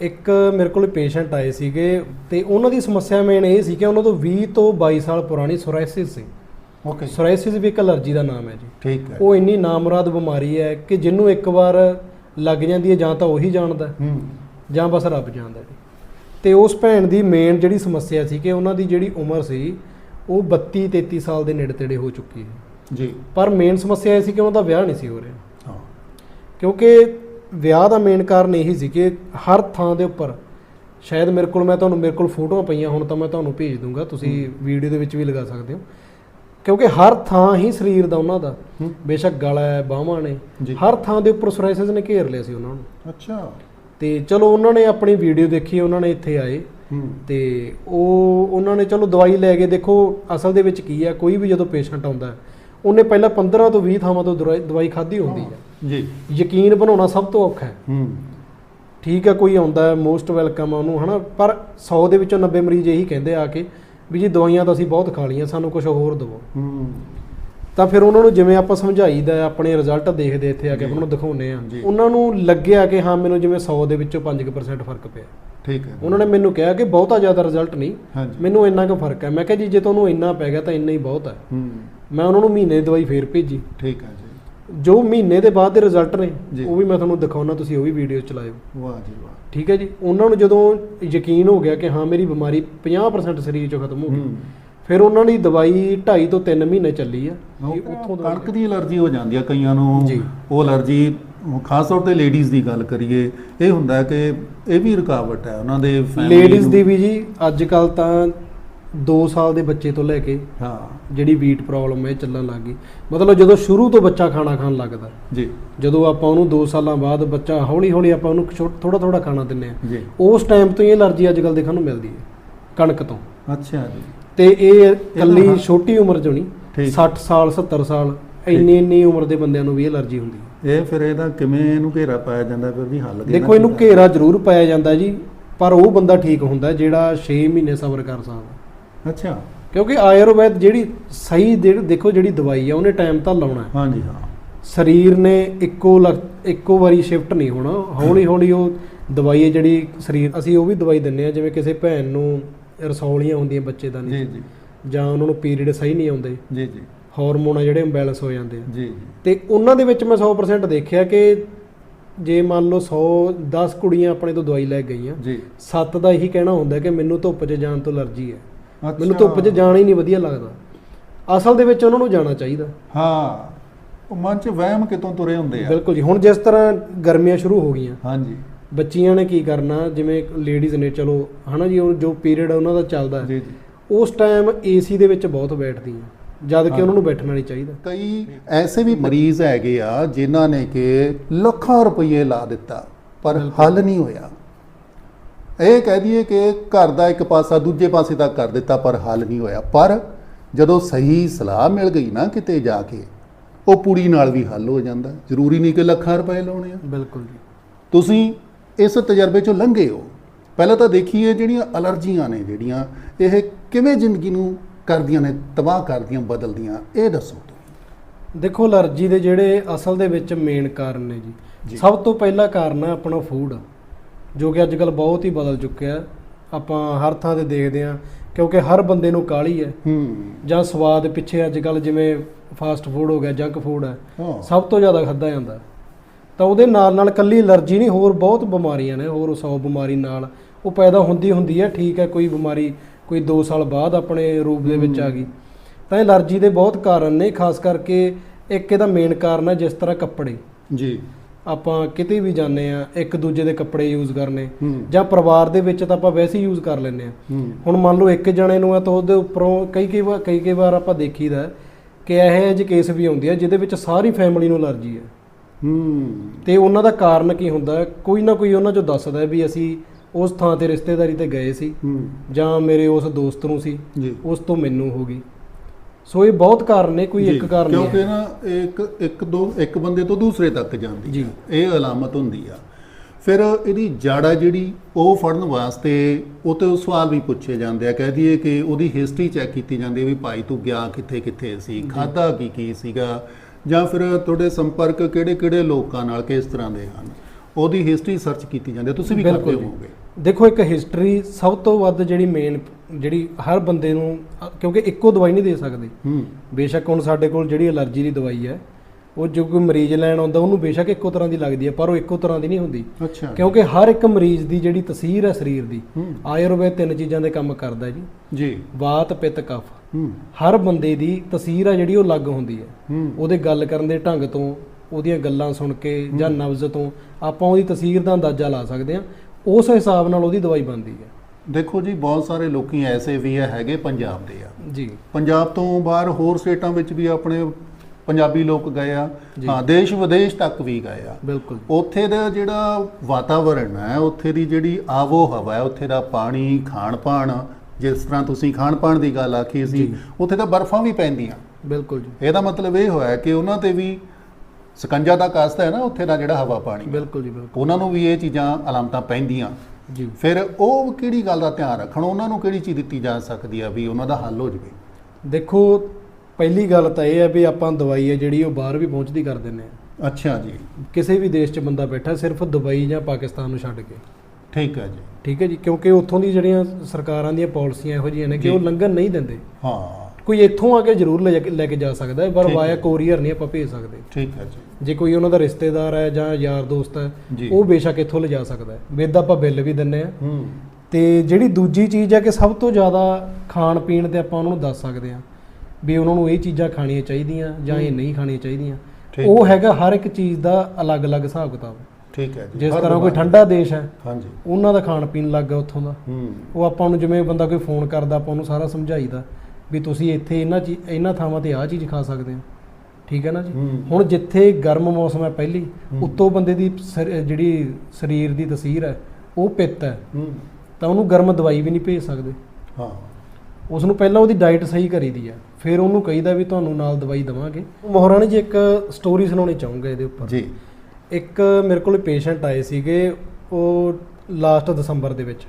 ਇੱਕ ਮੇਰੇ ਕੋਲ ਪੇਸ਼ੈਂਟ ਆਏ ਸੀਗੇ ਤੇ ਉਹਨਾਂ ਦੀ ਸਮੱਸਿਆ ਮੇਨ ਇਹ ਸੀ ਕਿ ਉਹਨਾਂ ਤੋਂ 20 ਤੋਂ 22 ਸਾਲ ਪੁਰਾਣੀ ਸੋਰਾਇਸਿਸ ਸੀ। ਓਕੇ ਸੋਰਾਇਸਿਸ ਵੀ ਇੱਕ ਅਲਰਜੀ ਦਾ ਨਾਮ ਹੈ ਜੀ। ਠੀਕ ਹੈ। ਉਹ ਇੰਨੀ ਨਾਮੁਰਾਦ ਬਿਮਾਰੀ ਹੈ ਕਿ ਜਿਹਨੂੰ ਇੱਕ ਵਾਰ ਲੱਗ ਜਾਂਦੀ ਹੈ ਜਾਂ ਤਾਂ ਉਹੀ ਜਾਣਦਾ ਹੂੰ ਜਾਂ ਬਸ ਰੱਬ ਜਾਣਦਾ ਜੀ ਤੇ ਉਸ ਭੈਣ ਦੀ ਮੇਨ ਜਿਹੜੀ ਸਮੱਸਿਆ ਸੀ ਕਿ ਉਹਨਾਂ ਦੀ ਜਿਹੜੀ ਉਮਰ ਸੀ ਉਹ 32 33 ਸਾਲ ਦੇ ਨੇੜੇ ਤੇੜੇ ਹੋ ਚੁੱਕੀ ਹੈ। ਜੀ। ਪਰ ਮੇਨ ਸਮੱਸਿਆ ਇਹ ਸੀ ਕਿ ਉਹਨਾਂ ਦਾ ਵਿਆਹ ਨਹੀਂ ਸੀ ਹੋ ਰਿਹਾ। ਹਾਂ। ਕਿਉਂਕਿ ਵਿਆਹ ਦਾ ਮੇਨ ਕਾਰਨ ਇਹੀ ਸੀ ਕਿ ਹਰ ਥਾਂ ਦੇ ਉੱਪਰ ਸ਼ਾਇਦ ਮੇਰੇ ਕੋਲ ਮੈਂ ਤੁਹਾਨੂੰ ਮੇਰੇ ਕੋਲ ਫੋਟੋਆਂ ਪਈਆਂ ਹੁਣ ਤਾਂ ਮੈਂ ਤੁਹਾਨੂੰ ਭੇਜ ਦੂੰਗਾ ਤੁਸੀਂ ਵੀਡੀਓ ਦੇ ਵਿੱਚ ਵੀ ਲਗਾ ਸਕਦੇ ਹੋ। ਕਿਉਂਕਿ ਹਰ ਥਾਂ ਹੀ ਸਰੀਰ ਦਾ ਉਹਨਾਂ ਦਾ। ਬੇਸ਼ੱਕ ਗਲਾ ਹੈ ਬਾਹਾਂ ਨੇ। ਹਰ ਥਾਂ ਦੇ ਉੱਪਰ ਸੋਰਾਇਸਿਸ ਨੇ ਘੇਰ ਲਿਆ ਸੀ ਉਹਨਾਂ ਨੂੰ। ਅੱਛਾ। ਤੇ ਚਲੋ ਉਹਨਾਂ ਨੇ ਆਪਣੀ ਵੀਡੀਓ ਦੇਖੀ ਉਹਨਾਂ ਨੇ ਇੱਥੇ ਆਏ। ਤੇ ਉਹ ਉਹਨਾਂ ਨੇ ਚਲੋ ਦਵਾਈ ਲੈ ਕੇ ਦੇਖੋ ਅਸਲ ਦੇ ਵਿੱਚ ਕੀ ਹੈ ਕੋਈ ਵੀ ਜਦੋਂ ਪੇਸ਼ੈਂਟ ਆਉਂਦਾ ਹੈ ਉਹਨੇ ਪਹਿਲਾਂ 15 ਤੋਂ 20 ਥਾਵਾਂ ਤੋਂ ਦਵਾਈ- ਦਵਾਈ ਖਾਧੀ ਹੁੰਦੀ ਹੈ। ਜੀ। ਯਕੀਨ ਬਣਾਉਣਾ ਸਭ ਤੋਂ ਔਖਾ ਹੈ। ਹੂੰ। ਠੀਕ ਹੈ ਕੋਈ ਆਉਂਦਾ ਹੈ ਮੋਸਟ ਵੈਲਕਮ ਆ ਉਹਨੂੰ ਹਨਾ? ਪਰ 100 ਦੇ ਵਿੱਚੋਂ 90 ਮਰੀਜ਼ ਇਹੀ ਕਹਿੰਦੇ ਆ ਕੇ ਵੀ ਜੀ ਦਵਾਈਆਂ ਤਾਂ ਅਸੀਂ ਬਹੁਤ ਖਾ ਲਈਆਂ ਸਾਨੂੰ ਕੁਝ ਹੋਰ ਦਿਵੋ। ਹੂੰ। ਤਾਂ ਫਿਰ ਉਹਨਾਂ ਨੂੰ ਜਿਵੇਂ ਆਪਾਂ ਸਮਝਾਈਦਾ ਹੈ, ਆਪਣੇ ਰਿਜ਼ਲਟ ਦੇਖਦੇ ਇੱਥੇ ਆ ਕੇ ਉਹਨਾਂ ਨੂੰ ਦਿਖਾਉਂਦੇ ਆ ਜੀ। ਉਹਨਾਂ ਨੂੰ ਲੱਗਿਆ ਕਿ ਹਾਂ ਮੈਨੂੰ ਜਿਵੇਂ 100 ਦੇ ਵਿੱਚੋਂ 5% ਫ਼ਰਕ ਪਿਆ। ਠੀਕ ਹੈ। ਉਹਨਾਂ ਨੇ ਮੈਨੂੰ ਕਿਹਾ ਕਿ ਬਹੁਤਾ ਜ਼ਿਆਦਾ ਰਿਜ਼ਲਟ ਨਹੀਂ। ਹਾਂਜੀ। ਮੈਨੂੰ ਇੰਨਾ ਕੁ ਫ਼ਰਕ ਹੈ। ਮੈਂ ਕਿਹਾ ਜੀ ਜੇ ਤੁਹਾਨੂੰ ਇੰਨਾ ਪੈ ਗਿਆ ਤਾਂ ਇੰਨਾ ਹੀ ਬਹੁਤ ਹੈ। ਹੂੰ। ਮੈਂ ਉਹਨਾਂ ਨੂੰ ਮਹੀਨੇ ਦੀ ਦਵਾਈ ਫੇਰ ਭੇਜੀ। ਠੀਕ ਹੈ ਜੀ। ਜੋ ਮਹੀਨੇ ਦੇ ਬਾਅਦ ਦੇ ਰਿਜ਼ਲਟ ਨੇ ਜੀ। ਉਹ ਵੀ ਮੈਂ ਤੁਹਾਨੂੰ ਦਿਖਾਉਣਾ ਤੁਸੀਂ ਉਹ ਵੀ ਵੀਡੀਓ ਚਲਾਇਓ ਵਾਹ ਜੀ ਵਾਹ। ਠੀਕ ਹੈ ਜੀ? ਉਹਨਾਂ ਨੂੰ ਜਦੋਂ ਯਕੀਨ ਹੋ ਗਿਆ ਕਿ ਹਾਂ ਮੇਰੀ ਬਿਮਾਰੀ 50% ਸਰੀਰ ਚੋਂ ਖਤਮ ਹੋ ਗਈ ਹੂੰ। ਫਿਰ ਉਹਨਾਂ ਦੀ ਦਵਾਈ 2.5 ਤੋਂ 3 ਮਹੀਨੇ ਚੱਲੀ ਆ। ਇਹ ਉੱਥੋਂ ਦਾ ਕਣਕ ਦੀ ਅਲਰਜੀ ਹੋ ਜਾਂਦੀ ਆ ਕਈਆਂ ਨੂੰ। ਜੀ। ਉਹ ਅਲਰਜੀ ਖਾਸ ਤੌਰ ਤੇ ਲੇਡੀਜ਼ ਦੀ ਗੱਲ ਕਰੀਏ ਇਹ ਹੁੰਦਾ ਕਿ ਇਹ ਵੀ ਰੁਕਾਵਟ ਹੈ ਉਹਨਾਂ ਦੇ family ਲੇਡੀਜ਼ ਨੂੰ- ਦੀ ਵੀ ਜੀ ਅੱਜ ਕੱਲ ਤਾਂ 2 ਸਾਲ ਦੇ ਬੱਚੇ ਤੋਂ ਲੈ ਕੇ ਹਾਂ। ਜਿਹੜੀ ਵੀਟ ਪ੍ਰੋਬਲਮ ਇਹ ਚੱਲਣ ਲੱਗ ਗਈ। ਮਤਲਬ ਜਦੋਂ ਸ਼ੁਰੂ ਤੋਂ ਬੱਚਾ ਖਾਣਾ ਖਾਣ ਲੱਗਦਾ। ਜੀ। ਜਦੋਂ ਆਪਾਂ ਉਹਨੂੰ 2 ਸਾਲਾਂ ਬਾਅਦ ਬੱਚਾ ਹੌਲੀ ਹੌਲੀ ਆਪਾਂ ਉਹਨੂੰ ਥੋੜਾ ਥੋੜਾ ਖਾਣਾ ਦਿੰਨੇ ਆ ਉਸ ਟਾਈਮ ਤੋਂ ਹੀ ਐਲਰਜੀ ਅੱਜ ਕੱਲ ਦੇਖਣ ਨੂੰ ਮਿਲਦੀ ਹੈ ਕਣਕ ਤੋਂ। ਅੱਛਾ ਜੀ। ਤੇ ਇਹ। ਕੱਲੀ ਛੋਟੀ ਉਮਰ ਚੋਂ ਨਹੀਂ ਠੀਕ। 60 ਸਾਲ 70 ਸਾਲ ਇੰਨੀ ਇੰਨੀ ਉਮਰ ਦੇ ਬੰਦਿਆਂ ਨੂੰ ਵੀ ਐਲਰਜੀ ਹੁੰਦੀ ਹੈ। ਇਹ ਫਿਰ ਇਹਦਾ ਕਿਵੇਂ ਇਹਨੂੰ ਘੇਰਾ ਪਾਇਆ ਜਾਂਦਾ ਫਿਰ ਵੀ ਹੱਲ ਦੇਖੋ ਇਹਨੂੰ? ਘੇਰਾ ਜ਼ਰੂਰ ਪਾਇਆ ਜਾਂਦਾ ਜੀ ਪਰ ਉਹ ਬੰਦਾ ਠੀਕ ਹੁੰਦਾ ਜਿਹੜਾ 6 ਮਹੀਨੇ ਸਬਰ ਕਰ ਸਕਦਾ। ਅੱਛਾ। ਕਿਉਂਕਿ ਆਯੁਰਵੈਦ ਜਿਹੜੀ ਸਹੀ ਜਿਹੜੀ- ਦੇਖੋ ਜਿਹੜੀ ਦਵਾਈ ਆ ਉਹਨੇ ਟਾਈਮ ਤਾਂ ਲਾਉਣਾ ਹੈ। ਹਾਂਜੀ ਹਾਂ। ਸਰੀਰ ਨੇ ਇੱਕੋ ਇੱਕੋ ਵਾਰੀ ਸ਼ਿਫਟ ਨਹੀਂ ਹੋਣਾ। ਹੌਲੀ ਹੌਲੀ ਉਹ ਦਵਾਈ ਹੈ ਜਿਹੜੀ ਸਰੀਰ ਅਸੀਂ ਉਹ ਵੀ ਦਵਾਈ ਦਿੰਨੇ ਆ ਜਿਵੇਂ ਕਿਸੇ ਭੈਣ ਨੂੰ ਰਸੌਲੀਆਂ ਹੁੰਦੀਆਂ ਬੱਚੇ ਦਾ ਨਹੀਂ ਜੀ। ਜਾਂ ਉਹਨਾਂ ਨੂੰ ਪੀਰੀਅਡ ਸਹੀ ਨਹੀਂ ਆਉਂਦੇ। ਜੀ ਜੀ। ਹਾਰਮੋਨ ਆ ਜਿਹੜੇ ਇੰਬੈਲੈਂਸ ਹੋ ਜਾਂਦੇ ਆ। ਜੀ ਜੀ। ਤੇ ਉਹਨਾਂ ਦੇ ਵਿੱਚ ਮੈਂ 100% ਦੇਖਿਆ ਕਿ ਜੇ ਮੰਨ ਲਓ 100 10 ਕੁੜੀਆਂ ਆਪਣੇ ਤੋਂ ਦਵਾਈ ਲੈ ਗਈਆਂ ਜੀ। ਸੱਤ ਦਾ ਇਹੀ ਕਹਿਣਾ ਹੁੰਦਾ ਕਿ ਮੈਨੂੰ ਧੁੱਪ 'ਚ ਜਾਣ ਤੋਂ ਅਲਰਜੀ ਹੈ। ਮੈਨੂੰ ਧੁੱਪ 'ਚ ਜਾਣਾ ਹੀ ਨਹੀਂ ਵਧੀਆ ਲੱਗਦਾ। ਅਸਲ ਦੇ ਵਿੱਚ ਉਹਨਾਂ ਨੂੰ ਜਾਣਾ ਚਾਹੀਦਾ। ਹਾਂ ਉਹ ਮਨ ਚ ਵਹਿਮ ਕਿਤੋਂ ਤੁਰੇ ਹੁੰਦੇ ਆ। ਬਿਲਕੁਲ ਜੀ ਹੁਣ ਜਿਸ ਤਰ੍ਹਾਂ ਗਰਮੀਆਂ ਸ਼ੁਰੂ ਹੋ ਗਈਆਂ। ਹਾਂਜੀ। ਬੱਚੀਆਂ ਨੇ ਕੀ ਕਰਨਾ ਜਿਵੇਂ ਲੇਡੀਜ਼ ਨੇ ਚਲੋ ਹਨਾ ਜੀ ਉਹ ਜੋ ਪੀਰੀਅਡ ਉਹਨਾਂ ਦਾ ਚੱਲਦਾ। ਜੀ ਜੀ। ਉਸ ਟਾਈਮ ਏਸੀ ਦੇ ਵਿੱਚ ਬਹੁਤ ਬੈਠਦੀਆਂ। ਜਦ ਕਿ ਉਹਨਾਂ ਨੂੰ ਬੈਠਣਾ ਨਹੀਂ ਚਾਹੀਦਾ। ਕਈ ਐਸੇ ਵੀ ਮਰੀਜ਼ ਹੈਗੇ ਆ ਜਿਨ੍ਹਾਂ ਨੇ ਕਿ ਲੱਖਾਂ ਰੁਪਏ ਲਾ ਦਿੱਤਾ ਪਰ ਹੱਲ ਨਹੀਂ ਹੋਇਆ। ਇਹ ਕਹਿ ਦਈਏ ਕਿ ਘਰ ਦਾ ਇੱਕ ਪਾਸਾ ਦੂਜੇ ਪਾਸੇ ਤੱਕ ਕਰ ਦਿੱਤਾ ਪਰ ਹੱਲ ਨਹੀਂ ਹੋਇਆ। ਪਰ ਜਦੋਂ ਸਹੀ ਸਲਾਹ ਮਿਲ ਗਈ ਨਾ ਕਿਤੇ ਜਾ ਕੇ ਉਹ ਪੂਰੀ ਨਾਲ ਵੀ ਹੱਲ ਹੋ ਜਾਂਦਾ। ਜ਼ਰੂਰੀ ਨਹੀਂ ਕਿ ਲੱਖਾਂ ਰੁਪਏ ਲਾਉਣੇ ਆ। ਬਿਲਕੁਲ ਜੀ। ਤੁਸੀਂ ਇਸ ਤਜਰਬੇ ਚੋਂ ਲੰਘੇ ਹੋ। ਪਹਿਲਾਂ ਤਾਂ ਦੇਖੀਏ ਜਿਹੜੀਆਂ ਅਲਰਜੀਆਂ ਨੇ ਜਿਹੜੀਆਂ ਇਹ ਕਿਵੇਂ ਜ਼ਿੰਦਗੀ ਨੂੰ ਕਰਦੀਆਂ ਨੇ ਤਬਾਹ ਕਰਦੀਆਂ ਬਦਲਦੀਆਂ ਇਹ ਦੱਸੋ ਦੇਖੋ ਅਲਰਜੀ ਦੇ ਜਿਹੜੇ ਅਸਲ ਦੇ ਵਿੱਚ ਮੇਨ ਕਾਰਨ ਨੇ ਜੀ। ਜੀ। ਸਭ ਤੋਂ ਪਹਿਲਾ ਕਾਰਨ ਹੈ ਆਪਣਾ ਫੂਡ ਜੋ ਕਿ ਅੱਜ ਕੱਲ ਬਹੁਤ ਹੀ ਬਦਲ ਚੁੱਕਿਆ ਆਪਾਂ ਹਰ ਥਾਂ ਤੇ ਦੇਖਦੇ ਹਾਂ ਕਿਉਂਕਿ ਹਰ ਬੰਦੇ ਨੂੰ ਕਾਹਲੀ ਹੈ। ਹੂੰ। ਜਾਂ ਸਵਾਦ ਪਿੱਛੇ ਅੱਜ ਕੱਲ ਜਿਵੇਂ ਫਾਸਟ ਫੂਡ ਹੋ ਗਿਆ ਜੰਕ ਫੂਡ ਹੈ ਹਾਂ। ਸਭ ਤੋਂ ਜ਼ਿਆਦਾ ਖਾਦਾ ਜਾਂਦਾ ਤਾਂ ਉਹਦੇ ਨਾਲ ਨਾਲ ਕੱਲੀ ਅਲਰਜੀ ਨਹੀਂ ਹੋਰ ਬਹੁਤ ਬਿਮਾਰੀਆਂ ਨੇ ਹੋਰ 100 ਬਿਮਾਰੀ ਨਾਲ ਉਹ ਪੈਦਾ ਹੁੰਦੀ ਹੁੰਦੀ ਹੈ ਠੀਕ ਹੈ ਕੋਈ ਬਿਮਾਰੀ ਕੋਈ 2 ਸਾਲ ਬਾਅਦ ਆਪਣੇ ਰੂਪ ਦੇ ਵਿੱਚ ਆ ਗਈ। ਤਾਂ ਅਲਰਜੀ ਦੇ ਬਹੁਤ ਕਾਰਨ ਨੇ ਖਾਸ ਕਰਕੇ ਇੱਕ ਇਹਦਾ ਮੇਨ ਕਾਰਨ ਹੈ ਜਿਸ ਤਰ੍ਹਾਂ ਕੱਪੜੇ। ਜੀ। ਆਪਾਂ ਕਿਤੇ ਵੀ ਜਾਂਦੇ ਆ ਇੱਕ ਦੂਜੇ ਦੇ ਕੱਪੜੇ ਯੂਜ਼ ਕਰਨੇ ਜਾਂ ਪਰਿਵਾਰ ਦੇ ਵਿੱਚ ਤਾਂ ਆਪਾਂ ਵੈਸੇ ਹੀ ਯੂਜ਼ ਕਰ ਲੈਂਦੇ ਆ ਹੁਣ ਮੰਨ ਲਓ ਇੱਕ ਜਣੇ ਨੂੰ ਆ ਤਾਂ ਉਹਦੇ ਉੱਪਰੋਂ ਕਈ ਕਈ ਵਾਰ ਕਈ ਕਈ ਵਾਰ ਆਪਾਂ ਦੇਖੀਦਾ ਕਿ ਇਹੋ ਜਿਹੇ ਕੇਸ ਵੀ ਆਉਂਦੇ ਆ ਜਿਹਦੇ ਵਿੱਚ ਸਾਰੀ ਫੈਮਿਲੀ ਨੂੰ ਅਲਰਜੀ ਹੈ। ਹੂੰ। ਤੇ ਉਹਨਾਂ ਦਾ ਕਾਰਨ ਕੀ ਹੁੰਦਾ? ਕੋਈ ਨਾ ਕੋਈ ਉਹਨਾਂ ਚੋਂ ਦੱਸਦਾ ਵੀ ਅਸੀਂ ਉਸ ਥਾਂ ਤੇ ਰਿਸ਼ਤੇਦਾਰੀ ਤੇ ਗਏ ਸੀ ਜਾਂ ਮੇਰੇ ਉਸ ਦੋਸਤ ਨੂੰ ਸੀ ਉਸ ਤੋਂ ਮੈਨੂੰ ਹੋ ਗਈ। ਸੋ ਇਹ ਬਹੁਤ ਕਾਰਨ ਨੇ ਕੋਈ ਇੱਕ ਕਾਰਨ ਨਹੀਂ ਕਿਉਂਕਿ ਹੈ। ਨਾ ਇੱਕ ਇੱਕ ਦੋ ਇੱਕ ਬੰਦੇ ਤੋਂ ਦੂਸਰੇ ਤੱਕ ਜਾਂਦੀ। ਆ। ਇਹ ਅਲਾਮਤ ਹੁੰਦੀ ਆ। ਫਿਰ ਇਹਦੀ ਜੜਾ ਜਿਹੜੀ ਉਹ ਫੜਨ ਵਾਸਤੇ ਉਹ ਤੇ ਉਹ ਸਵਾਲ ਵੀ ਪੁੱਛੇ ਜਾਂਦੇ ਆ। ਕਹਿ ਦਈਏ ਕਿ ਉਹਦੀ ਹਿਸਟਰੀ ਚੈੱਕ ਕੀਤੀ ਜਾਂਦੀ ਹੈ ਵੀ ਭਾਈ ਤੂੰ ਗਿਆ ਕਿੱਥੇ ਕਿੱਥੇ ਸੀ ਖਾਦਾ ਕੀ ਕੀ ਸੀਗਾ? ਜਾਂ ਫਿਰ ਤੁਹਾਡੇ ਸੰਪਰਕ ਕਿਹੜੇ ਕਿਹੜੇ ਲੋਕਾਂ ਨਾਲ ਕਿਸ ਤਰ੍ਹਾਂ ਦੇ ਹਨ? ਉਹਦੀ ਹਿਸਟਰੀ ਸਰਚ ਕੀਤੀ ਜਾਂਦੀ ਹੈ ਤੁਸੀਂ ਵੀ ਕਰਦੇ। ਹੋਵੋਗੇ। ਦੇਖੋ ਇੱਕ ਹਿਸਟਰੀ ਸਭ ਤੋਂ ਵੱਧ ਜਿਹੜੀ ਮੇਨ ਜਿਹੜੀ ਹਰ ਬੰਦੇ ਨੂੰ ਕਿਉਂਕਿ ਇੱਕੋ ਦਵਾਈ ਨਹੀਂ ਦੇ ਸਕਦੇ। ਹੂੰ। ਬੇਸ਼ੱਕ ਹੁਣ ਸਾਡੇ ਕੋਲ ਜਿਹੜੀ ਅਲਰਜੀ ਦੀ ਦਵਾਈ ਹੈ ਉਹ ਜੋ ਕੋਈ ਮਰੀਜ਼ ਲੈਣ ਆਉਂਦਾ ਉਹਨੂੰ ਬੇਸ਼ੱਕ ਇੱਕੋ ਤਰ੍ਹਾਂ ਦੀ ਲੱਗਦੀ ਹੈ ਪਰ ਉਹ ਇੱਕੋ ਤਰ੍ਹਾਂ ਦੀ ਨਹੀਂ ਹੁੰਦੀ। ਅੱਛਾ। ਕਿਉਂਕਿ ਹਰ ਇੱਕ ਮਰੀਜ਼ ਦੀ ਜਿਹੜੀ ਤਸਵੀਰ ਹੈ ਸਰੀਰ ਦੀ ਹੂੰ। ਆਯੁਰਵੇਦ ਤਿੰਨ ਚੀਜ਼ਾਂ ਦੇ ਕੰਮ ਕਰਦਾ ਜੀ। ਜੀ। ਵਾਤ ਪਿੱਤ ਕਫ। ਹੂੰ। ਹਰ ਬੰਦੇ ਦੀ ਤਸਵੀਰ ਆ ਜਿਹੜੀ ਉਹ ਅਲੱਗ ਹੁੰਦੀ ਹੈ। ਹੂੰ। ਉਹਦੇ ਗੱਲ ਕਰਨ ਦੇ ਢੰਗ ਤੋਂ ਉਹਦੀਆਂ ਗੱਲਾਂ ਸੁਣ ਕੇ ਜਾਂ ਨਬਜ਼ ਤੋਂ ਆਪਾਂ ਉਹਦੀ ਤਸਵੀਰ ਦਾ ਅੰਦਾਜ਼ਾ ਲਾ ਸਕਦੇ ਹਾਂ। ਉਸ ਹਿਸਾਬ ਨਾਲ ਉਹਦੀ ਦਵਾਈ ਬਣਦੀ ਹੈ। ਦੇਖੋ ਜੀ ਬਹੁਤ ਸਾਰੇ ਲੋਕੀ ਐਸੇ ਵੀ ਹੈਗੇ ਪੰਜਾਬ ਦੇ ਆ। ਜੀ। ਪੰਜਾਬ ਤੋਂ ਬਾਹਰ ਹੋਰ ਸਟੇਟਾਂ ਵਿੱਚ ਵੀ ਆਪਣੇ ਪੰਜਾਬੀ ਲੋਕ ਗਏ ਆ। ਹਾਂ ਦੇਸ਼ ਵਿਦੇਸ਼ ਤੱਕ ਵੀ ਗਏ ਆ। ਬਿਲਕੁਲ। ਉੱਥੇ ਦਾ ਜਿਹੜਾ ਵਾਤਾਵਰਣ ਹੈ ਉੱਥੇ ਦੀ ਜਿਹੜੀ ਆਵੋ ਹਵਾ ਹੈ ਉੱਥੇ ਦਾ ਪਾਣੀ ਖਾਣ ਪਾਣ ਜਿਸ ਤਰ੍ਹਾਂ ਤੁਸੀਂ ਖਾਣ ਪਾਣ ਦੀ ਗੱਲ ਆਖੀ ਸੀ। ਉੱਥੇ ਤਾਂ ਬਰਫ਼ਾਂ ਵੀ ਪੈਂਦੀਆਂ। ਬਿਲਕੁਲ ਜੀ। ਇਹਦਾ ਮਤਲਬ ਇਹ ਹੋਇਆ ਕਿ ਉਹਨਾਂ ਤੇ ਵੀ ਸਕੰਜਾ ਦਾ ਕਾਸਤ ਹੈ ਨਾ ਉੱਥੇ ਦਾ ਜਿਹੜਾ ਹਵਾ ਪਾਣੀ। ਬਿਲਕੁਲ ਜੀ ਬਿਲਕੁਲ। ਉਹਨਾਂ ਨੂੰ ਵੀ ਇਹ ਚੀਜ਼ਾਂ ਅਲਾਮਤਾਂ ਪੈਂਦੀਆਂ। ਜੀ। ਫਿਰ ਉਹ ਕਿਹੜੀ ਗੱਲ ਦਾ ਧਿਆਨ ਰੱਖਣ? ਉਹਨਾਂ ਨੂੰ ਕਿਹੜੀ ਚੀਜ਼ ਦਿੱਤੀ ਜਾ ਸਕਦੀ ਆ ਵੀ ਉਹਨਾਂ ਦਾ ਹੱਲ ਹੋ ਜਾਵੇ? ਦੇਖੋ ਪਹਿਲੀ ਗੱਲ ਤਾਂ ਇਹ ਹੈ ਵੀ ਆਪਾਂ ਦਵਾਈ ਹੈ ਜਿਹੜੀ ਉਹ ਬਾਹਰ ਵੀ ਪਹੁੰਚਦੀ ਕਰ ਦਿੰਨੇ ਆ ਅੱਛਾ ਜੀ। ਕਿਸੇ ਵੀ ਦੇਸ਼ 'ਚ ਬੰਦਾ ਬੈਠਾ ਸਿਰਫ ਦੁਬਈ ਜਾਂ ਪਾਕਿਸਤਾਨ ਨੂੰ ਛੱਡ ਕੇ। ਠੀਕ ਹੈ ਜੀ। ਠੀਕ ਹੈ ਜੀ ਕਿਉਂਕਿ ਉੱਥੋਂ ਦੀ ਜਿਹੜੀਆਂ ਸਰਕਾਰਾਂ ਦੀਆਂ ਪਾਲਿਸੀਆਂ ਇਹੋ ਜਿਹੀਆਂ ਨੇ ਕਿ ਉਹ। ਲੰਘਣ ਨਹੀਂ ਦਿੰਦੇ। ਹਾਂ। ਕੋਈ ਇੱਥੋਂ ਆ ਕੇ ਜ਼ਰੂਰ ਲੈ ਕੇ ਜਾ ਸਕਦਾ ਹੈ ਪਰ ਠੀਕ ਹੈ। ਵਾਇਆ ਕੋਰੀਅਰ ਨਹੀਂ ਆਪਾਂ ਭੇਜ ਸਕਦੇ। ਠੀਕ ਹੈ ਜੀ। ਜੇ ਕੋਈ ਉਹਨਾਂ ਦਾ ਰਿਸ਼ਤੇਦਾਰ ਹੈ ਜਾਂ ਯਾਰ ਦੋਸਤ ਹੈ। ਉਹ ਬੇਸ਼ੱਕ ਇੱਥੋਂ ਲਿਜਾ ਸਕਦਾ ਹੈ। ਵਿਦ ਆਪਾਂ ਬਿੱਲ ਵੀ ਦਿੰਨੇ ਆ ਹੂੰ। ਤੇ ਜਿਹੜੀ ਦੂਜੀ ਚੀਜ਼ ਹੈ ਕਿ ਸਭ ਤੋਂ ਜ਼ਿਆਦਾ ਖਾਣ ਪੀਣ ਤੇ ਆਪਾਂ ਉਹਨਾਂ ਨੂੰ ਦੱਸ ਸਕਦੇ ਆ ਵੀ ਉਹਨਾਂ ਨੂੰ ਇਹ ਚੀਜ਼ਾਂ ਖਾਣੀਆਂ ਚਾਹੀਦੀਆਂ ਜਾਂ ਇਹ ਹੂੰ। ਨਹੀਂ ਖਾਣੀਆਂ ਚਾਹੀਦੀਆਂ। ਠੀਕ ਉਹ ਹੈਗਾ ਹਰ ਇੱਕ ਚੀਜ਼ ਦਾ ਅਲੱਗ-ਅਲੱਗ ਹਿਸਾਬ ਕਿਤਾਬ। ਠੀਕ ਹੈ ਜੀ। ਜਿਸ ਹਰ ਤਰ੍ਹਾਂ ਕੋਈ ਬਿਮਾਰੀ- ਠੰਡਾ ਦੇਸ਼ ਹੈ ਹਾਂਜੀ। ਉਹਨਾਂ ਦਾ ਖਾਣ ਪੀਣ ਲੱਗ ਗਿਆ ਉੱਥੋਂ ਦਾ। ਹੂੰ। ਉਹ ਆਪਾਂ ਨੂੰ ਜਿਵੇਂ ਬੰਦਾ ਕੋਈ ਫੋਨ ਕਰਦਾ ਆਪਾਂ ਉਹਨੂੰ ਸਾਰਾ ਸਮਝਾਈਦਾ। ਵੀ ਤੁਸੀਂ ਇੱਥੇ ਇਹਨਾਂ ਚੀ ਇਹਨਾਂ ਥਾਵਾਂ ਤੇ ਆਹ ਚੀਜ਼ ਖਾ ਸਕਦੇ ਹੋ। ਠੀਕ ਹੈ ਨਾ ਜੀ? ਹੂੰ। ਹੁਣ ਜਿੱਥੇ ਗਰਮ ਮੌਸਮ ਹੈ ਪਹਿਲੀ ਹੂੰ। ਉੱਤੋਂ ਬੰਦੇ ਦੀ ਸਰ- ਜਿਹੜੀ ਸਰੀਰ ਦੀ ਤਸਵੀਰ ਹੈ ਉਹ ਪਿੱਤ ਹੈ। ਹੂੰ। ਤਾਂ ਉਹਨੂੰ ਗਰਮ ਦਵਾਈ ਵੀ ਨਹੀਂ ਭੇਜ ਸਕਦੇ। ਹਾਂ। ਉਸ ਨੂੰ ਪਹਿਲਾਂ ਉਹਦੀ ਡਾਈਟ ਸਹੀ ਕਰੀਦੀ ਹੈ। ਫਿਰ ਉਹਨੂੰ ਕਹੀਦਾ ਵੀ ਤੁਹਾਨੂੰ ਨਾਲ ਦਵਾਈ ਦਵਾਂਗੇ। ਮਹਾਰਾਣੀ ਜੀ ਇੱਕ ਸਟੋਰੀ ਸੁਣਾਉਣੀ ਚਾਹੂੰਗਾ ਇਹਦੇ ਉੱਪਰ। ਜੀ। ਇੱਕ ਮੇਰੇ ਕੋਲ ਪੇਸ਼ੈਂਟ ਆਏ ਸੀਗੇ ਉਹ ਲਾਸਟ ਦਸੰਬਰ ਦੇ ਵਿੱਚ।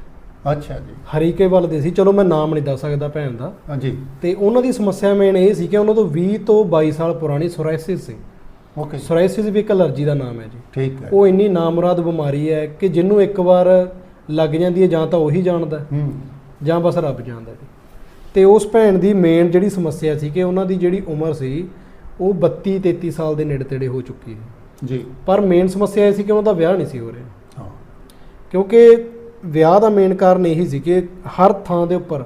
ਅੱਛਾ ਜੀ। ਹਰੀਕੇਵਾਲ ਦੇ ਸੀ। ਚਲੋ ਮੈਂ ਨਾਮ ਨਹੀਂ ਦੱਸ ਸਕਦਾ ਭੈਣ ਦਾ। ਹਾਂਜੀ। ਤੇ ਉਹਨਾਂ ਦੀ ਸਮੱਸਿਆ ਮੇਨ ਇਹ ਸੀ ਕਿ ਉਹਨਾਂ ਤੋਂ 20 ਤੋਂ 22 ਸਾਲ ਪੁਰਾਣੀ ਸੋਰਾਇਸਿਸ ਸੀ। ਓਕੇ ਸੋਰਾਇਸਿਸ ਵੀ ਇੱਕ ਅਲਰਜੀ ਦਾ ਨਾਮ ਹੈ ਜੀ। ਠੀਕ ਹੈ। ਉਹ ਇੰਨੀ ਨਾਮੁਰਾਦ ਬਿਮਾਰੀ ਹੈ ਕਿ ਜਿਹਨੂੰ ਇੱਕ ਵਾਰ ਲੱਗ ਜਾਂਦੀ ਹੈ ਜਾਂ ਤਾਂ ਉਹੀ ਜਾਣਦਾ ਹੂੰ। ਜਾਂ ਬਸ ਰੱਬ ਜਾਣਦਾ ਜੀ ਤੇ ਉਸ ਭੈਣ ਦੀ ਮੇਨ ਜਿਹੜੀ ਸਮੱਸਿਆ ਸੀ ਕਿ ਉਹਨਾਂ ਦੀ ਜਿਹੜੀ ਉਮਰ ਸੀ ਉਹ 32 33 ਸਾਲ ਦੇ ਨੇੜੇ ਤੇੜੇ ਹੋ ਚੁੱਕੀ ਹੈ। ਜੀ। ਪਰ ਮੇਨ ਸਮੱਸਿਆ ਇਹ ਸੀ ਕਿ ਉਹਨਾਂ ਦਾ ਵਿਆਹ ਨਹੀਂ ਸੀ ਹੋ ਰਿਹਾ। ਹਾਂ। ਕਿਉਂਕਿ ਵਿਆਹ ਦਾ ਮੇਨ ਕਾਰਨ ਇਹੀ ਸੀ ਕਿ ਹਰ ਥਾਂ ਦੇ ਉੱਪਰ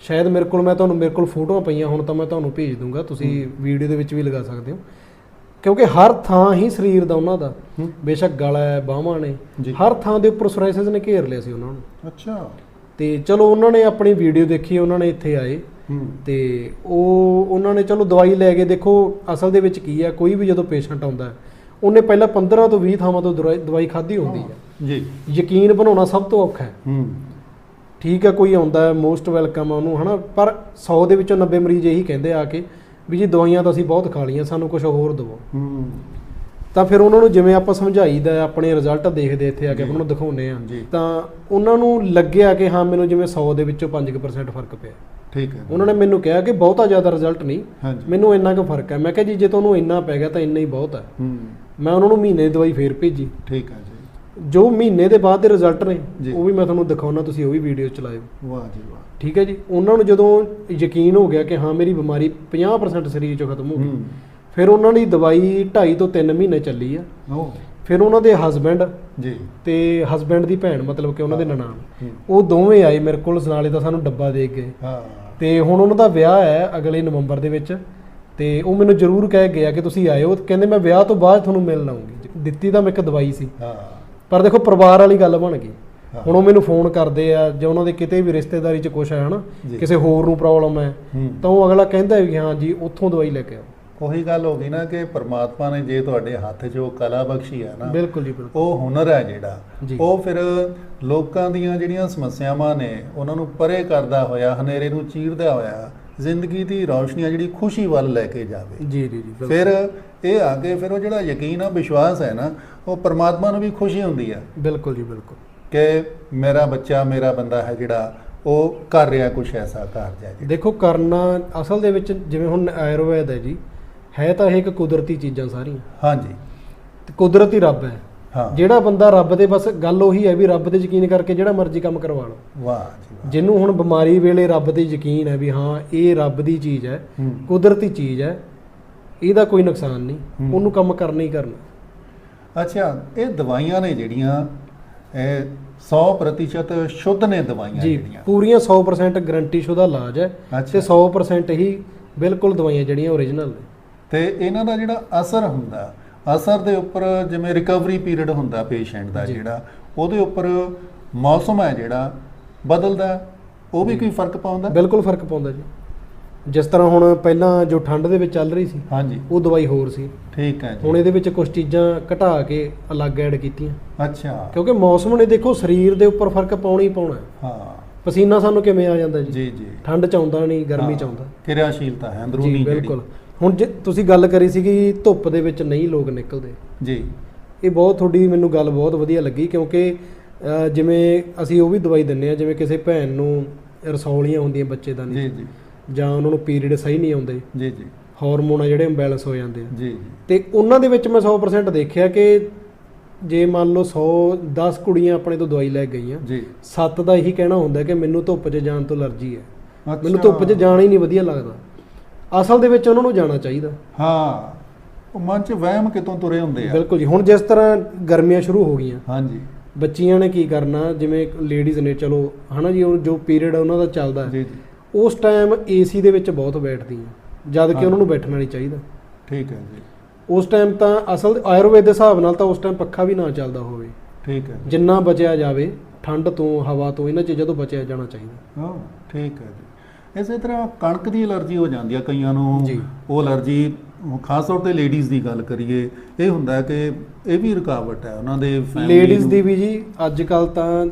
ਸ਼ਾਇਦ ਮੇਰੇ ਕੋਲ ਮੈਂ ਤੁਹਾਨੂੰ ਮੇਰੇ ਕੋਲ ਫੋਟੋਆਂ ਪਈਆਂ ਹੁਣ ਤਾਂ ਮੈਂ ਤੁਹਾਨੂੰ ਭੇਜ ਦੂੰਗਾ ਤੁਸੀਂ ਵੀਡੀਓ ਦੇ ਵਿੱਚ ਵੀ ਲਗਾ ਸਕਦੇ ਹੋ। ਕਿਉਂਕਿ ਹਰ ਥਾਂ ਹੀ ਸਰੀਰ ਦਾ ਉਹਨਾਂ ਦਾ। ਬੇਸ਼ੱਕ ਗਲਾ ਹੈ ਬਾਹਾਂ ਨੇ। ਹਰ ਥਾਂ ਦੇ ਉੱਪਰ ਸੋਰਾਇਸਿਸ ਨੇ ਘੇਰ ਲਿਆ ਸੀ ਉਹਨਾਂ ਨੂੰ। ਅੱਛਾ। ਤੇ ਚਲੋ ਉਹਨਾਂ ਨੇ ਆਪਣੀ ਵੀਡੀਓ ਦੇਖੀ ਉਹਨਾਂ ਨੇ ਇੱਥੇ ਆਏ। ਤੇ ਉਹ ਉਹਨਾਂ ਨੇ ਚਲੋ ਦਵਾਈ ਲੈ ਕੇ ਦੇਖੋ ਅਸਲ ਦੇ ਵਿੱਚ ਕੀ ਹੈ ਕੋਈ ਵੀ ਜਦੋਂ ਪੇਸ਼ੈਂਟ ਆਉਂਦਾ ਉਹਨੇ ਪਹਿਲਾਂ 15 ਤੋਂ 20 ਥਾਵਾਂ ਤੋਂ ਦਵਾਈ ਦਵਾਈ ਖਾਧੀ ਹੁੰਦੀ ਹੈ। ਜੀ। ਯਕੀਨ ਬਣਾਉਣਾ ਸਭ ਤੋਂ ਔਖਾ ਹੈ। ਹੂੰ। ਠੀਕ ਹੈ ਕੋਈ ਆਉਂਦਾ ਹੈ ਮੋਸਟ ਵੈਲਕਮ ਆ ਉਹਨੂੰ ਹਨਾ? ਪਰ 100 ਦੇ ਵਿੱਚੋਂ 90 ਮਰੀਜ਼ ਇਹੀ ਕਹਿੰਦੇ ਆ ਕੇ ਵੀ ਜੀ ਦਵਾਈਆਂ ਤਾਂ ਅਸੀਂ ਬਹੁਤ ਖਾ ਲਈਆਂ ਸਾਨੂੰ ਕੁਝ ਹੋਰ ਦਿਵੋ। ਹੂੰ। ਤਾਂ ਫਿਰ ਉਹਨਾਂ ਨੂੰ ਜਿਵੇਂ ਆਪਾਂ ਸਮਝਾਈਦਾ ਆਪਣੇ ਰਿਜ਼ਲਟ ਦੇਖਦੇ ਇੱਥੇ ਆ ਕੇ। ਆਪਾਂ ਨੂੰ ਦਿਖਾਉਂਦੇ ਆ। ਤਾਂ ਉਹਨਾਂ ਨੂੰ ਲੱਗਿਆ ਕਿ ਹਾਂ ਮੈਨੂੰ ਜਿਵੇਂ 100 ਦੇ ਵਿੱਚੋਂ 5% ਫ਼ਰਕ ਪਿਆ। ਠੀਕ ਹੈ। ਉਹਨਾਂ ਨੇ ਮੈਨੂੰ ਕਿਹਾ ਕਿ ਬਹੁਤਾ ਜ਼ਿਆਦਾ ਰਿਜ਼ਲਟ ਨਹੀਂ। ਮੈਨੂੰ ਇੰਨਾ ਕੁ ਫ਼ਰਕ ਹੈ। ਮੈਂ ਕਿਹਾ ਜੀ ਜੇ ਤੁਹਾਨੂੰ ਇੰਨਾ ਪੈ ਗਿਆ ਤਾਂ ਇੰਨਾ ਹੀ ਬਹੁਤ ਹੈ। ਹੂੰ। ਮੈਂ ਉਹਨਾਂ ਨੂੰ ਮਹੀਨੇ ਦੀ ਦਵਾਈ ਫੇਰ ਭੇਜੀ। ਠੀਕ ਹੈ ਜੀ। ਜੋ ਮਹੀਨੇ ਦੇ ਬਾਅਦ ਦੇ ਰਿਜ਼ਲਟ ਨੇ। ਉਹ ਵੀ ਮੈਂ ਤੁਹਾਨੂੰ ਦਿਖਾਉਣਾ ਤੁਸੀਂ ਉਹ ਵੀ ਵੀਡੀਓ ਚਲਾਇਓ ਵਾਹ ਜੀ ਵਾਹ। ਠੀਕ ਹੈ ਜੀ? ਉਹਨਾਂ ਨੂੰ ਜਦੋਂ ਯਕੀਨ ਹੋ ਗਿਆ ਕਿ ਹਾਂ ਮੇਰੀ ਬਿਮਾਰੀ 50% ਸਰੀਰ ਚੋਂ ਖਤਮ ਹੋ ਗਈ ਫਿਰ ਉਹਨਾਂ ਦੀ ਦਵਾਈ 2.5 ਤੋਂ 3 ਮਹੀਨੇ ਚੱਲੀ ਆ। ਫਿਰ ਉਹਨਾਂ ਦੇ ਹਸਬੈਂਡ ਜੀ। ਤੇ ਹਸਬੈਂਡ ਦੀ ਭੈਣ ਮਤਲਬ ਕਿ ਉਹਨਾਂ ਦੇ ਨਨਾਣ। ਉਹ ਦੋਵੇਂ ਆਏ ਮੇਰੇ ਕੋਲ ਨਾਲੇ ਤਾਂ ਸਾਨੂੰ ਡੱਬਾ ਦੇ ਗਏ ਹਾਂ। ਤੇ ਹੁਣ ਉਹਨਾਂ ਦਾ ਵਿਆਹ ਹੈ ਅਗਲੇ ਨਵੰਬਰ ਦੇ ਵਿੱਚ ਤੇ ਉਹ ਮੈਨੂੰ ਜ਼ਰੂਰ ਕਹਿ ਗਿਆ ਕਿ ਤੁਸੀਂ ਆਇਓ ਕਹਿੰਦੇ ਮੈਂ ਵਿਆਹ ਤੋਂ ਬਾਅਦ ਤੁਹਾਨੂੰ ਮਿਲਣ ਆਉਂਗੀ ਦਿੱਤੀ ਤਾਂ ਮੈਂ ਇੱਕ ਦਵਾਈ ਸੀ। ਹਾਂ। ਪਰ ਦੇਖੋ ਪਰਿਵਾਰ ਵਾਲੀ ਗੱਲ ਬਣ ਗਈ। ਹੁਣ ਉਹ ਮੈਨੂੰ ਫੋਨ ਕਰਦੇ ਆ ਜੇ ਉਹਨਾਂ ਦੇ ਕਿਤੇ ਵੀ ਰਿਸ਼ਤੇਦਾਰੀ 'ਚ ਕੁਛ ਹੈ ਹਨਾ। ਕਿਸੇ ਹੋਰ ਨੂੰ ਪ੍ਰੋਬਲਮ ਹੈ ਤਾਂ ਉਹ ਅਗਲਾ ਕਹਿੰਦਾ ਕਿ ਹਾਂ ਜੀ ਉੱਥੋਂ ਦਵਾਈ ਲੈ ਕੇ ਆਓ ਉਹੀ ਗੱਲ ਹੋ ਗਈ ਨਾ ਕਿ ਪ੍ਰਮਾਤਮਾ ਨੇ ਜੇ ਤੁਹਾਡੇ ਹੱਥ 'ਚ ਉਹ ਕਲਾ ਬਖਸ਼ੀ ਹੈ ਨਾ ਬਿਲਕੁਲ ਜੀ ਬਿਲਕੁਲ ਉਹ ਹੁਨਰ ਹੈ ਜਿਹੜਾ। ਉਹ ਫਿਰ ਲੋਕਾਂ ਦੀਆਂ ਜਿਹੜੀਆਂ ਸਮੱਸਿਆਵਾਂ ਨੇ ਉਹਨਾਂ ਨੂੰ ਪਰੇ ਕਰਦਾ ਹੋਇਆ ਹਨੇਰੇ ਨੂੰ ਚੀਰਦਾ ਹੋਇਆ ਜ਼ਿੰਦਗੀ ਦੀ ਰੌਸ਼ਨੀ ਆ ਜਿਹੜੀ ਖੁਸ਼ੀ ਵੱਲ ਲੈ ਕੇ ਜਾਵੇ ਜੀ ਜੀ ਜੀ। ਫਿਰ ਇਹ ਆ ਕੇ ਫਿਰ ਉਹ ਜਿਹੜਾ ਯਕੀਨ ਆ ਵਿਸ਼ਵਾਸ ਹੈ ਨਾ ਉਹ ਪ੍ਰਮਾਤਮਾ ਨੂੰ ਵੀ ਖੁਸ਼ੀ ਹੁੰਦੀ ਆ। ਬਿਲਕੁਲ ਜੀ ਬਿਲਕੁਲ। ਕਿ ਮੇਰਾ ਬੱਚਾ ਮੇਰਾ ਬੰਦਾ ਹੈ ਜਿਹੜਾ ਉਹ ਕਰ ਰਿਹਾ ਕੁਝ ਐਸਾ ਕਾਰਜ ਹੈ ਦੇਖੋ ਕਰਨਾ ਅਸਲ ਦੇ ਵਿੱਚ ਜਿਵੇਂ ਹੁਣ ਆਯੁਰਵੈਦ ਹੈ ਜੀ ਹੈ ਤਾਂ ਇਹ ਇੱਕ ਕੁਦਰਤੀ ਚੀਜ਼ਾਂ ਸਾਰੀਆਂ। ਹਾਂਜੀ। ਤੇ ਕੁਦਰਤੀ ਰੱਬ ਹੈ। ਹਾਂ। ਜਿਹੜਾ ਬੰਦਾ ਰੱਬ ਦੇ ਬਸ ਗੱਲ ਉਹੀ ਹੈ ਵੀ ਰੱਬ ਤੇ ਯਕੀਨ ਕਰਕੇ ਜਿਹੜਾ ਮਰਜ਼ੀ ਕੰਮ ਕਰਵਾ ਲਓ। ਵਾਹ ਜੀ ਜਿਹਨੂੰ ਹੁਣ ਬਿਮਾਰੀ ਵੇਲੇ ਰੱਬ ਤੇ ਯਕੀਨ ਹੈ ਵੀ ਹਾਂ ਇਹ ਰੱਬ ਦੀ ਚੀਜ਼ ਹੈ। ਕੁਦਰਤੀ ਚੀਜ਼ ਹੈ ਇਹਦਾ ਕੋਈ ਨੁਕਸਾਨ ਨਹੀਂ। ਉਹਨੂੰ ਕੰਮ ਕਰਨਾ ਹੀ ਕਰਨਾ। ਅੱਛਾ ਇਹ ਦਵਾਈਆਂ ਨੇ ਜਿਹੜੀਆਂ ਇਹ 100% ਸ਼ੁੱਧ ਨੇ ਦਵਾਈਆਂ ਜੀ ਜਿਹੜੀਆਂ। ਪੂਰੀਆਂ 100% ਗਾਰੰਟੀ ਸ਼ੁਦਾ ਇਲਾਜ ਹੈ। ਤੇ 100% ਹੀ ਬਿਲਕੁਲ ਦਵਾਈਆਂ ਜਿਹੜੀਆਂ ਓਰੀਜਨਲ ਨੇ। ਤੇ ਇਹਨਾਂ ਦਾ ਜਿਹੜਾ ਅਸਰ ਹੁੰਦਾ ਅਸਰ ਦੇ ਉੱਪਰ ਜਿਵੇਂ ਰਿਕਵਰੀ ਪੀਰੀਅਡ ਹੁੰਦਾ ਪੇਸ਼ੈਂਟ ਦਾ। ਜਿਹੜਾ ਉਹਦੇ ਉੱਪਰ ਮੌਸਮ ਹੈ ਜਿਹੜਾ ਬਦਲਦਾ ਉਹ ਵੀ ਕੋਈ ਫ਼ਰਕ ਪਾਉਂਦਾ? ਬਿਲਕੁਲ ਫ਼ਰਕ ਪਾਉਂਦਾ ਜੀ। ਜਿਸ ਤਰ੍ਹਾਂ ਹੁਣ ਪਹਿਲਾਂ ਜੋ ਠੰਡ ਦੇ ਵਿੱਚ ਚੱਲ ਰਹੀ ਸੀ ਹਾਂਜੀ। ਉਹ ਦਵਾਈ ਹੋਰ ਸੀ। ਠੀਕ ਹੈ ਹੁਣ ਜੀ ਇਹਦੇ ਵਿੱਚ ਕੁਝ ਚੀਜ਼ਾਂ ਘਟਾ ਕੇ ਅਲੱਗ ਐਡ ਕੀਤੀਆਂ। ਅੱਛਾ। ਕਿਉਂਕਿ ਮੌਸਮ ਨੇ ਦੇਖੋ ਸਰੀਰ ਦੇ ਉੱਪਰ ਫ਼ਰਕ ਪਾਉਣਾ ਹੀ ਪਾਉਣਾ। ਹੈ। ਪਸੀਨਾ ਸਾਨੂੰ ਕਿਵੇਂ ਆ ਜਾਂਦਾ ਜੀ? ਜੀ ਜੀ। ਠੰਡ ਚ ਆਉਂਦਾ ਨਹੀਂ ਗਰਮੀ ਚ ਆਉਂਦਾ। ਕਿਰਿਆਸ਼ੀਲਤਾ ਹੈ ਅੰਦਰੂਨੀ ਜੀ ਜਿਹੜੀ। ਬਿਲਕੁਲ। ਹੁਣ ਜੇ ਤੁਸੀਂ ਗੱਲ ਕਰੀ ਸੀਗੀ ਧੁੱਪ ਦੇ ਵਿੱਚ ਨਹੀਂ ਲੋਕ ਨਿਕਲਦੇ। ਜੀ। ਇਹ ਬਹੁਤ ਤੁਹਾਡੀ ਮੈਨੂੰ ਗੱਲ ਬਹੁਤ ਵਧੀਆ ਲੱਗੀ ਕਿਉਂਕਿ ਜਿਵੇਂ ਅਸੀਂ ਉਹ ਵੀ ਦਵਾਈ ਦਿੰਨੇ ਆ ਜਿਵੇਂ ਕਿਸੇ ਭੈਣ ਨੂੰ ਰਸੌਲੀਆਂ ਹੁੰਦੀਆਂ ਬੱਚੇ ਦਾ ਨਹੀਂ ਜੀ ਜਾਂ। ਉਹਨਾਂ ਨੂੰ ਪੀਰੀਅਡ ਸਹੀ ਨਹੀਂ ਆਉਂਦੇ ਜੀ ਜੀ। ਹਾਰਮੋਨ ਆ ਜਿਹੜੇ ਇੰਬੈਲੈਂਸ ਹੋ ਜਾਂਦੇ ਆ। ਜੀ ਜੀ। ਤੇ ਉਹਨਾਂ ਦੇ ਵਿੱਚ ਮੈਂ 100% ਦੇਖਿਆ ਕਿ ਜੇ ਮੰਨ ਲਓ 100 10 ਕੁੜੀਆਂ ਆਪਣੇ ਤੋਂ ਦਵਾਈ ਲੈ ਗਈਆਂ ਜੀ। ਸੱਤ ਦਾ ਇਹੀ ਕਹਿਣਾ ਹੁੰਦਾ ਕਿ ਮੈਨੂੰ ਧੁੱਪ 'ਚ ਜਾਣ ਤੋਂ ਅਲਰਜੀ ਹੈ। ਮੈਨੂੰ। ਧੁੱਪ 'ਚ ਜਾਣਾ ਹੀ ਨਹੀਂ ਵਧੀਆ ਲੱਗਦਾ। ਅਸਲ ਦੇ ਵਿੱਚ ਉਹਨਾਂ ਨੂੰ ਜਾਣਾ ਚਾਹੀਦਾ। ਹਾਂ। ਉਹ ਮਨ ਚ ਵਹਿਮ ਕਿਤੋਂ ਤੁਰੇ ਹੁੰਦੇ ਆ। ਬਿਲਕੁਲ ਜੀ। ਹੁਣ ਜਿਸ ਤਰ੍ਹਾਂ ਗਰਮੀਆਂ ਸ਼ੁਰੂ ਹੋ ਗਈਆਂ ਹਾਂਜੀ। ਬੱਚੀਆਂ ਨੇ ਕੀ ਕਰਨਾ? ਜਿਵੇਂ ਲੇਡੀਜ਼ ਨੇ ਚਲੋ ਹਨਾ ਜੀ ਉਹ ਜੋ ਪੀਰੀਅਡ ਉਹਨਾਂ ਦਾ ਚੱਲਦਾ। ਜੀ ਜੀ। ਉਸ ਟਾਈਮ ਏਸੀ ਦੇ ਵਿੱਚ ਬਹੁਤ ਬੈਠਦੀਆਂ ਜਦ ਕਿ ਹਾਂ। ਉਹਨਾਂ ਨੂੰ ਬੈਠਣਾ ਨਹੀਂ ਚਾਹੀਦਾ। ਠੀਕ ਹੈ ਜੀ। ਉਸ ਟਾਈਮ ਤਾਂ ਅਸਲ ਆਯੁਰਵੇਦ ਦੇ ਹਿਸਾਬ ਨਾਲ ਤਾਂ ਉਸ ਟਾਈਮ ਪੱਖਾ ਵੀ ਨਾ ਚੱਲਦਾ ਹੋਵੇ। ਠੀਕ ਹੈ ਜਿੰਨਾ ਬਚਿਆ ਜਾਵੇ ਠੰਡ ਤੋਂ ਹਵਾ ਤੋਂ ਇਹਨਾਂ ਚੀਜ਼ਾਂ ਤੋਂ ਬਚਿਆ ਜਾਣਾ ਚਾਹੀਦਾ। ਹਾਂ ਠੀਕ ਹੈ ਜੀ। ਇਸੇ ਤਰ੍ਹਾਂ ਕਣਕ ਦੀ ਅਲਰਜੀ ਹੋ ਜਾਂਦੀ ਆ ਕਈਆਂ ਨੂੰ। ਉਹ ਅਲਰਜੀ ਖਾਸ ਤੌਰ ਤੇ ਲੇਡੀਜ਼ ਦੀ ਗੱਲ ਕਰੀਏ ਇਹ ਹੁੰਦਾ ਹੈ ਕਿ ਇਹ ਵੀ ਰੁਕਾਵਟ ਹੈ ਉਹਨਾਂ ਦੇ ਲੇਡੀਜ਼ ਦੀ ਵੀ ਜੀ ਅੱਜ ਕੱਲ ਤਾਂ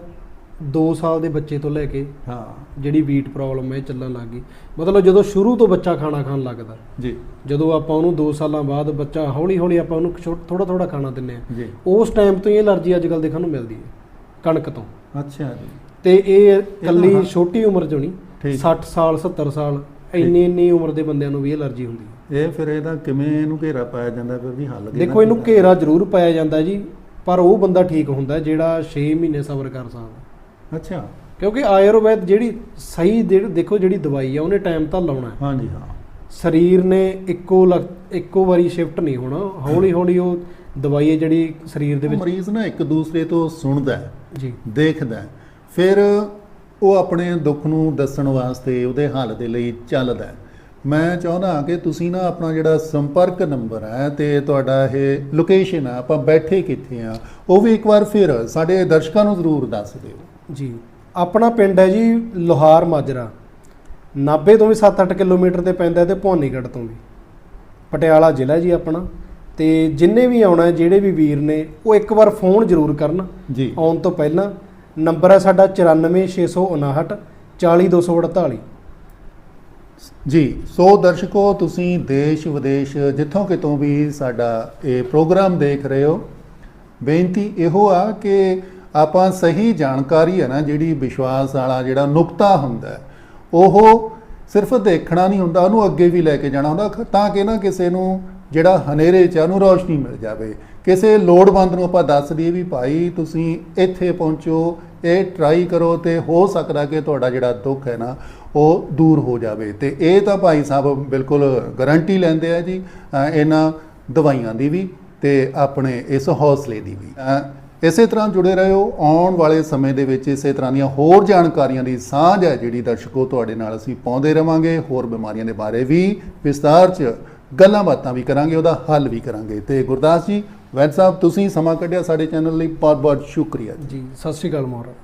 2 ਸਾਲ ਦੇ ਬੱਚੇ ਤੋਂ ਲੈ ਕੇ ਹਾਂ। ਜਿਹੜੀ ਵੀਟ ਪ੍ਰੋਬਲਮ ਹੈ ਇਹ ਚੱਲਣ ਲੱਗ ਗਈ। ਮਤਲਬ ਜਦੋਂ ਸ਼ੁਰੂ ਤੋਂ ਬੱਚਾ ਖਾਣਾ ਖਾਣ ਲੱਗਦਾ ਜੀ। ਜਦੋਂ ਆਪਾਂ ਉਹਨੂੰ 2 ਸਾਲਾਂ ਬਾਅਦ ਬੱਚਾ ਹੌਲੀ ਹੌਲੀ ਆਪਾਂ ਉਹਨੂੰ ਥੋੜਾ ਥੋੜਾ ਖਾਣਾ ਦਿੰਨੇ ਆ ਜੀ। ਉਸ ਟਾਈਮ ਤੋਂ ਹੀ ਐਲਰਜੀ ਅੱਜ ਕੱਲ ਦੇਖਣ ਨੂੰ ਮਿਲਦੀ ਹੈ ਕਣਕ ਤੋਂ। ਅੱਛਾ ਜੀ। ਤੇ ਇਹ। ਕੱਲੀ ਛੋਟੀ ਉਮਰ ਚੋਂ ਨਹੀਂ ਠੀਕ। 60 ਸਾਲ 70 ਸਾਲ ਇੰਨੀ ਇੰਨੀ ਉਮਰ ਦੇ ਬੰਦਿਆਂ ਨੂੰ ਵੀ ਐਲਰਜੀ ਹੁੰਦੀ ਹੈ। ਇਹ ਫਿਰ ਇਹਦਾ ਕਿਵੇਂ ਇਹਨੂੰ ਘੇਰਾ ਪਾਇਆ ਜਾਂਦਾ ਫਿਰ ਵੀ ਹੱਲ ਦੇਖੋ ਇਹਨੂੰ? ਘੇਰਾ ਜ਼ਰੂਰ ਪਾਇਆ ਜਾਂਦਾ ਜੀ ਪਰ ਉਹ ਬੰਦਾ ਠੀਕ ਹੁੰਦਾ ਜਿਹੜਾ 6 ਮਹੀਨੇ ਸਬਰ ਕਰ ਸਕਦਾ। ਅੱਛਾ। ਕਿਉਂਕਿ ਆਯੁਰਵੈਦ ਜਿਹੜੀ ਸਹੀ ਜਿਹੜੀ ਦੇਖੋ ਜਿਹੜੀ ਦਵਾਈ ਆ ਉਹਨੇ ਟਾਈਮ ਤਾਂ ਲਾਉਣਾ ਹੈ। ਹਾਂਜੀ ਹਾਂ। ਸਰੀਰ ਨੇ ਇੱਕੋ ਇੱਕੋ ਵਾਰੀ ਸ਼ਿਫਟ ਨਹੀਂ ਹੋਣਾ। ਹੌਲੀ ਹੌਲੀ ਉਹ ਦਵਾਈ ਹੈ ਜਿਹੜੀ ਸਰੀਰ ਦੇ ਵਿੱਚ ਮਰੀਜ਼ ਨਾ ਇੱਕ ਦੂਸਰੇ ਤੋਂ ਸੁਣਦਾ ਹੈ ਜੀ। ਦੇਖਦਾ ਹੈ, ਫਿਰ ਉਹ ਆਪਣੇ ਦੁੱਖ ਨੂੰ ਦੱਸਣ ਵਾਸਤੇ ਉਹਦੇ ਹੱਲ ਦੇ ਲਈ ਚੱਲਦਾ ਹੈ। ਮੈਂ ਚਾਹੁੰਦਾ ਕਿ ਤੁਸੀਂ ਨਾ ਆਪਣਾ ਜਿਹੜਾ ਸੰਪਰਕ ਨੰਬਰ ਹੈ ਤੇ ਤੁਹਾਡਾ ਇਹ ਲੋਕੇਸ਼ਨ ਆ ਆਪਾਂ ਬੈਠੇ ਕਿੱਥੇ ਆ ਉਹ ਵੀ ਇੱਕ ਵਾਰ ਫਿਰ ਸਾਡੇ ਦਰਸ਼ਕਾਂ ਨੂੰ ਜ਼ਰੂਰ ਦੱਸ ਦਿਓ। ਜੀ ਆਪਣਾ ਪਿੰਡ ਹੈ ਜੀ ਲੋਹਾਰ ਮਾਜਰਾ। ਨਾਭੇ ਤੋਂ ਵੀ 7-8 ਕਿਲੋਮੀਟਰ ਤੇ ਪੈਂਦਾ ਤੇ ਭਵਾਨੀਗੜ੍ਹ ਤੋਂ ਵੀ। ਪਟਿਆਲਾ ਜ਼ਿਲ੍ਹਾ ਜੀ ਆਪਣਾ। ਤੇ ਜਿੰਨੇ ਵੀ ਆਉਣਾ ਹੈ, ਜਿਹੜੇ ਵੀ ਵੀਰ ਨੇ ਉਹ ਇੱਕ ਵਾਰ ਫੋਨ ਜ਼ਰੂਰ ਕਰਨ। ਜੀ। ਆਉਣ ਤੋਂ ਪਹਿਲਾਂ ਨੰਬਰ ਹੈ ਸਾਡਾ 94659 40248 ਜੀ ਸੋ ਦਰਸ਼ਕੋ ਤੁਸੀਂ ਦੇਸ਼ ਵਿਦੇਸ਼ ਜਿੱਥੋਂ ਕਿਤੋਂ ਵੀ ਸਾਡਾ ਇਹ ਪ੍ਰੋਗਰਾਮ ਦੇਖ ਰਹੇ ਹੋ ਬੇਨਤੀ ਇਹੋ ਆ ਕਿ ਆਪਾਂ ਸਹੀ ਜਾਣਕਾਰੀ ਹੈ ਨਾ, ਜਿਹੜੀ ਵਿਸ਼ਵਾਸ ਵਾਲਾ ਜਿਹੜਾ ਨੁਕਤਾ ਹੁੰਦਾ ਉਹ ਸਿਰਫ ਦੇਖਣਾ ਨਹੀਂ ਹੁੰਦਾ, ਉਹਨੂੰ ਅੱਗੇ ਵੀ ਲੈ ਕੇ ਜਾਣਾ ਹੁੰਦਾ, ਤਾਂ ਕਿ ਨਾ ਕਿਸੇ ਨੂੰ ਜਿਹੜਾ ਹਨੇਰੇ ਚ ਉਹਨੂੰ ਰੋਸ਼ਨੀ ਮਿਲ ਜਾਵੇ। ਕਿਸੇ ਲੋੜਵੰਦ ਨੂੰ ਆਪਾਂ ਦੱਸ ਦਈਏ ਵੀ ਭਾਈ, ਤੁਸੀਂ ਇੱਥੇ ਪਹੁੰਚੋ, ਇਹ ਟਰਾਈ ਕਰੋ ਤੇ ਹੋ ਸਕਦਾ ਕਿ ਤੁਹਾਡਾ ਜਿਹੜਾ ਦੁੱਖ ਹੈ ਨਾ, ਉਹ ਦੂਰ ਹੋ ਜਾਵੇ। ਤੇ ਇਹ ਤਾਂ ਭਾਈ ਸਾਹਿਬ ਬਿਲਕੁਲ ਗਾਰੰਟੀ ਲੈਂਦੇ ਆ ਜੀ ਇਹਨਾਂ ਦਵਾਈਆਂ ਦੀ ਵੀ ਤੇ ਆਪਣੇ ਇਸ ਹੌਸਲੇ ਦੀ ਵੀ। ਇਸੇ ਤਰ੍ਹਾਂ ਜੁੜੇ ਰਹੋ ਆਉਣ ਵਾਲੇ ਸਮੇਂ ਦੇ ਵਿੱਚ ਇਸੇ ਤਰ੍ਹਾਂ ਦੀਆਂ ਹੋਰ ਜਾਣਕਾਰੀਆਂ ਦੀ ਸਾਂਝ ਹੈ ਜਿਹੜੀ ਦਰਸ਼ਕੋ ਤੁਹਾਡੇ ਨਾਲ ਅਸੀਂ ਪਾਉਂਦੇ ਰਵਾਂਗੇ। ਹੋਰ ਬਿਮਾਰੀਆਂ ਦੇ ਬਾਰੇ ਵੀ ਵਿਸਤਾਰ 'ਚ ਗੱਲਾਂ ਬਾਤਾਂ ਵੀ ਕਰਾਂਗੇ, ਉਹਦਾ ਹੱਲ ਵੀ ਕਰਾਂਗੇ। ਤੇ ਗੁਰਦਾਸ ਜੀ, ਵੈਦ ਸਾਹਿਬ, ਤੁਸੀਂ ਸਮਾਂ ਕੱਢਿਆ ਸਾਡੇ ਚੈਨਲ ਲਈ। ਬਹੁਤ ਬਹੁਤ ਸ਼ੁਕਰੀਆ ਜੀ। ਜੀ, ਸਤਿ ਸ਼੍ਰੀ ਅਕਾਲ ਮਹਾਰਾਜ।